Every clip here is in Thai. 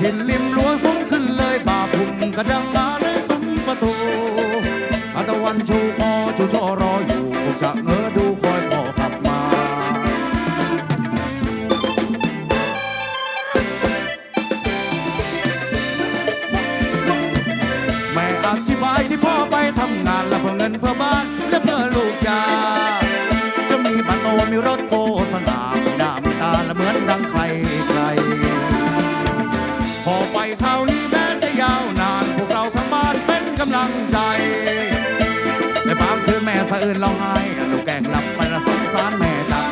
ถินริมหลวงสูงขึ้นเลยบาพุ่มกระดังมาเลยซุ้มประตูอาตะวันชูคอชูชอรออยู่คงจะเงอดูคอยพ่อกลับมา แม่อธิบายที่พ่อไปทำงานและเพื่อเงินเพื่อบ้าน นแม่สะอื่นร้องไห้ลูกแกล้งหลับไปละสงสารแม่จัง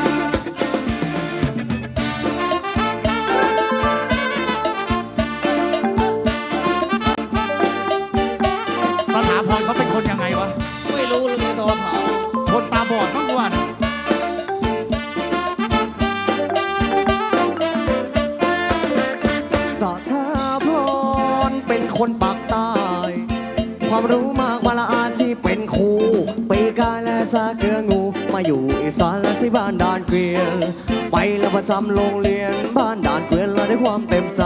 สถาพรเขาเป็นคนยังไงวะ ไม่รู้เลยโดนเผาคนตาบอดมั้งกูว่าน่ะสาธาพรเป็นคนปา ซาเกลืองู มาอยู่อีสานและที่บ้านด่านเกวียน ไปแล้วประจำโรงเรียนบ้านด่านเกวียนและด้วยความเต็มใจ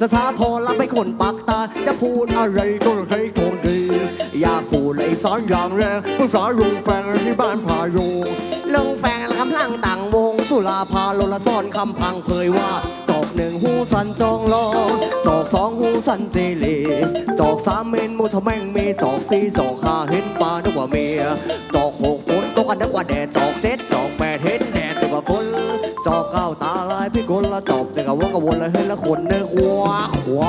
สถาพรรับเป็นคนปากตา จะพูดอะไรก็ใช้คนดี อยากพูดเลยสอนอย่างแรงภาษาลุงแฟงที่บ้านพายุลุงแฟงและคำลังต่างวง สุราพาโลละซ่อนคำพังเผยว่าจอกหนึ่งหูสันจองลองจอกสองหูสันเจเลจอกสามเมนมูทะแม่งมีจอกสี่จอกห้าเห็นปลานกว่าเมียจอกหก กันนึกว่าแดดจอกเซ็ตจอกแปดเห็นแดดนึกว่าฝนจอกเก้าตาลายพี่คนละจอบจะกะวนกะวนละเฮ้ยละคนนึกว่าขว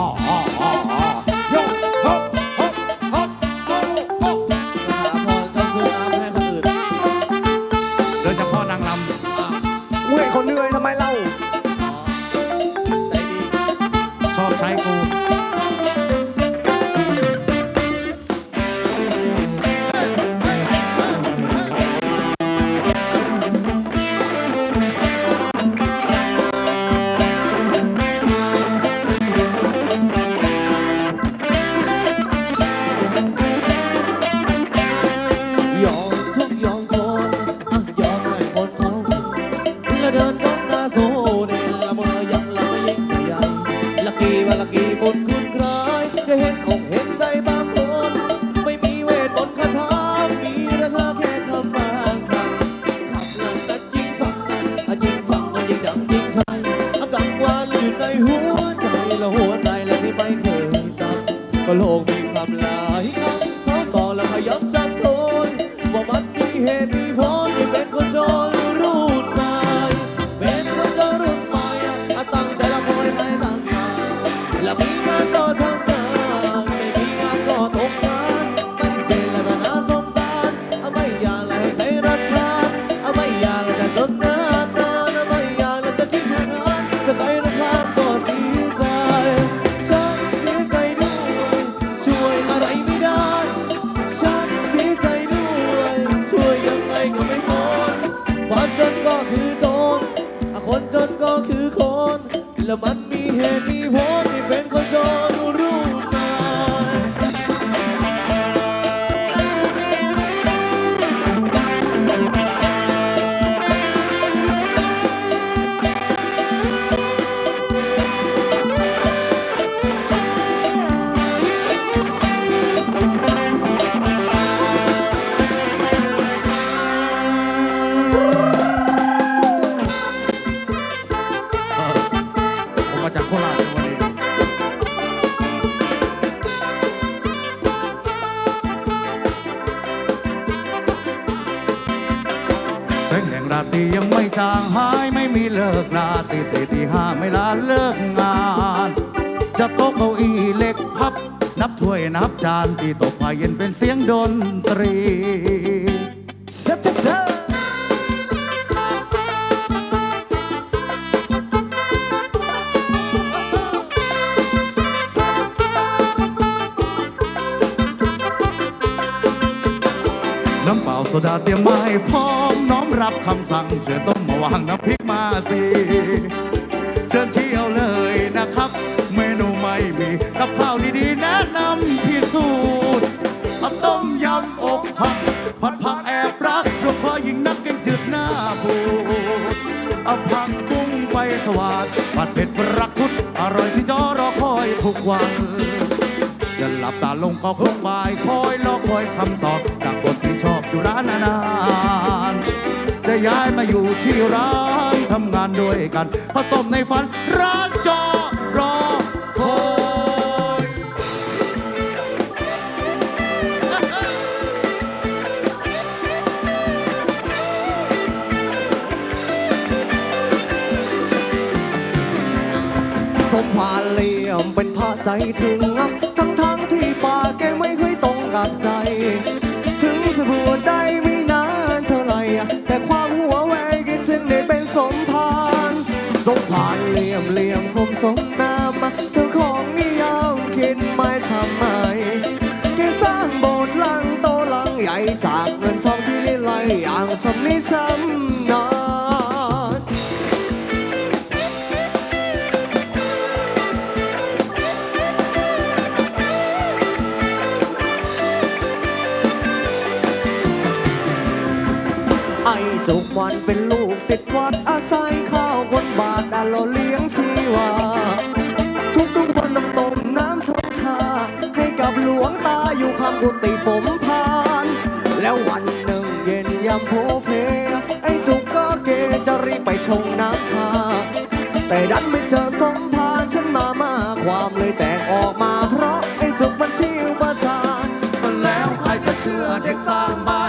ตียังไม่จางหายไม่มีเลิกลาตีสี่ตีห้าไม่ลาเลิกงาน จะโต๊ะเก้าอี้เล็กพับ นับถ้วยนับจานที่ตกผ้าเย็นเป็นเสียงดนตรีเซ็ตเซ็ตน้ำเปล่าโซดาเตรียมมาให้พร้อ น้อมรับคำสั่งเชิญต้มมาวางน้ำพริกมาสิเชิญเชี่ยวเลยนะครับ เมนูไม่มีกับข้าวดีๆแนะนำพิสูตรเผัดต้มยำอกหักผัดผักแอบรักยกคอยิงนักกันจืดหน้าบูเอาผักบุ้งไฟสว่างผัดเผ็ดปรักคุดอร่อยที่จอรอคอยทุกวันจะหลับตาลงก็คงบาย คอยรอคอยคำตอบ จากคนที่ชอบอยู่ร้านนาน จะย้ายมาอยู่ที่ร้านทำงานด้วยกันพอต้มในฝันร้านจอรอคอยสมภารเลี่ยมเป็นพระใจถึงงับทั้งทั้งที่ปากแกไม่เคยตรงกับใจ ถึงสะบูดได้มี แต่ความหัวแวก็จึงได้เป็นสมภารสมภารเหลี่ยมเหลี่ยมคมสมน้ำเจ้าของนิยามคิดไม่ทำไมแกสร้างโบสถ์หลังโตหลังใหญ่จากเงินทองที่เล่ไหลอย่างทำนี้ซ้ เป็นลูกศิษย์วัดอาศัยข้าวคนบาทอาลอเลี้ยงชีวา ทุกทุกวันน้ำต้มน้ำชงชา ให้กับหลวงตาอยู่คำกุฏิสมภาร แล้ววันหนึ่งเย็นยามโพเพไอ้จุกก็เกจะรีบไปชงน้ำชา แต่ดันไม่เจอสมภารฉันมามาความเลยแตกออกมาเพราะไอ้จุกมันที่วาชาแล้วใครจะเชื่อเด็กสร้างบ้าน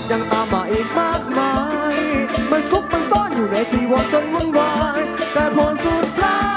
ดยังตามมาอีกมากมาย มันซุกมันซ่อนอยู่ในจีวรจนวุ่นวาย แต่ผลสุดท้าย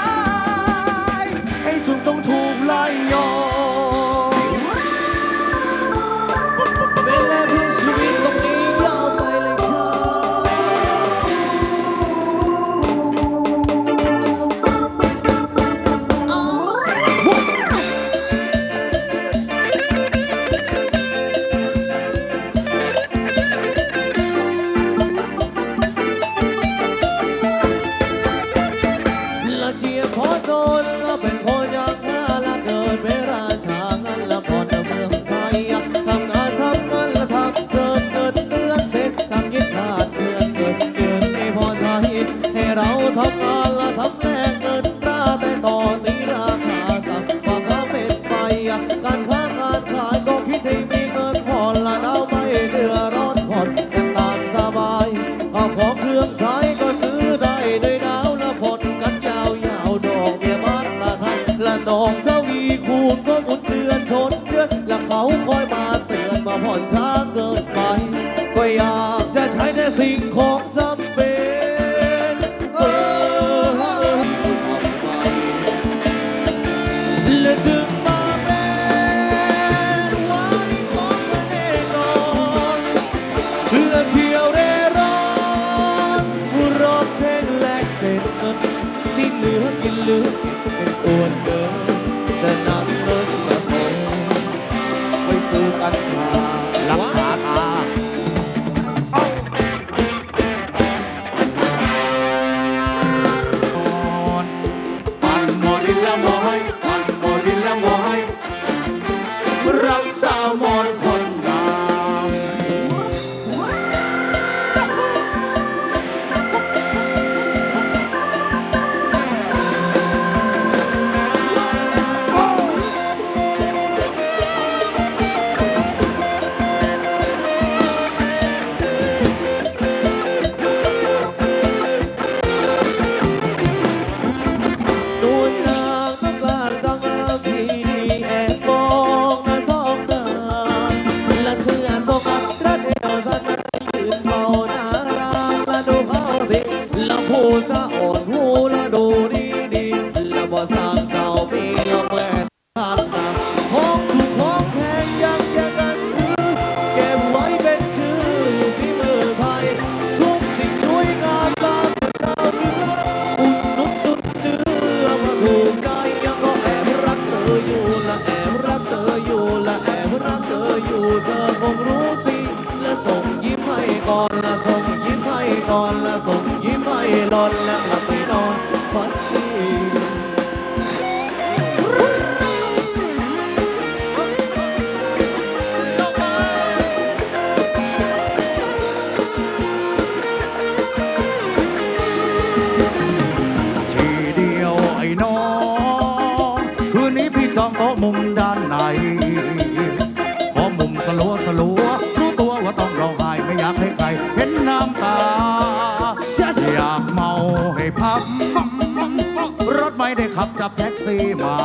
ไม่ได้ขับจับแท็กซี่มา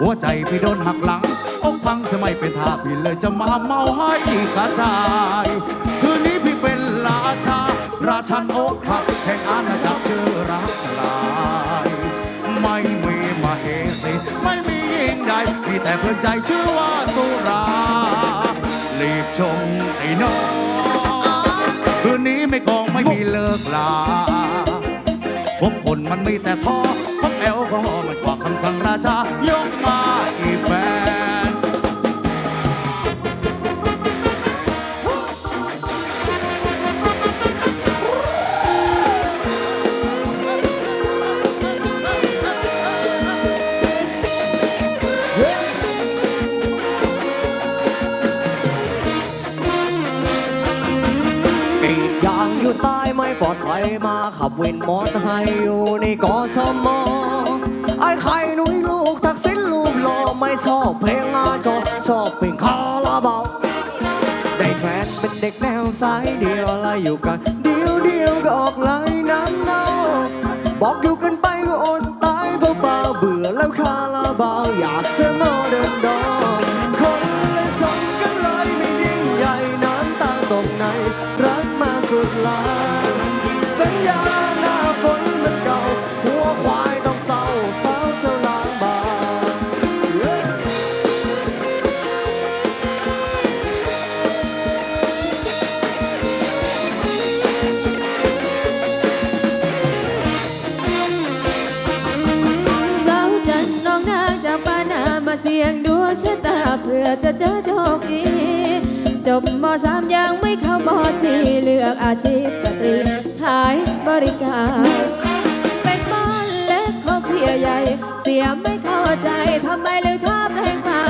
หัวใจพี่โดนหักหลังอกพังจะไม่เป็นท่าพี่เลยจะมาเมาให้กระจาย คืนนี้พี่เป็นราชา ราชันอกหักแห่งอาณาจักรชื่อรักลาย ไม่มีมาเฮสิไม่มียิ่งใดมีแต่เพื่อนใจชื่อว่าสุรารีบชงไอ้น้องคืนนี้ไม่กองไม่มีเลิกลา พบคนมันไม่แต่ท้อพบแอลกอฮอล์มันกว่าคำสั่งราชายกมาอีกแบน อยู่ใต้ไม่ปลอดภัยมาขับวินมอเตอร์ไซค์อยู่ในกอชมอไอ้ไข่หนุยลูกทักษิณลูกหล่อไม่ชอบเพลงงานก็ชอบเพลงคาราบาวได้แฟนเป็นเด็กแนวสายเดียวอะไรอยู่กัน เดียวเดียวก็ออกลายน้ำเน่าบอกอยู่กันไปก็อดตายเบาเบื่อแล้วคาราบาวอยากจะมาเดินดอน เสี่ยงดวงชะตาเพื่อจะเจอโชคดี จบมสามยังไม่เข้ามสี่เลือกอาชีพสตรีขายบริการ เป็นบ้านเล็กเขาเสียใหญ่ เสียไม่เข้าใจทำไมเลยชอบเพลงปา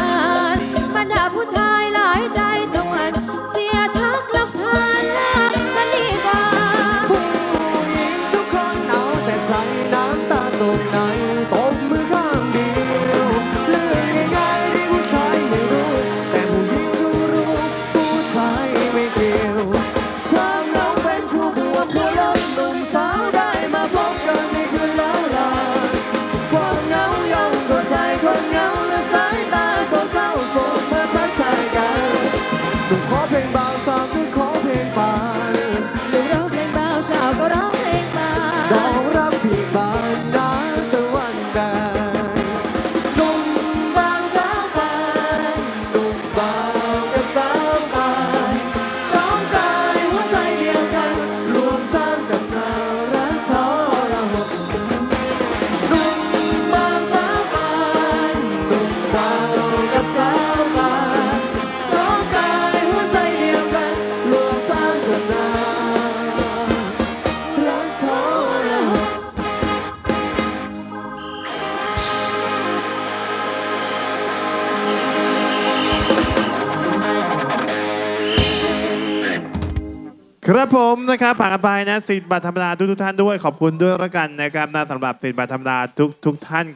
นบรรดาผู้ชายหลายใจทั้งวัน เสียชักลำคาญ หนุ่มข ครับผมนะครับผ่านกันไปนะสิทธิ์บัตรธรรมดาทุกทุกท่านด้วยขอบคุณด้วยละกันนะครับนะสำหรับสิทธิ์บัตรธรรมดาทุกทุกท่าน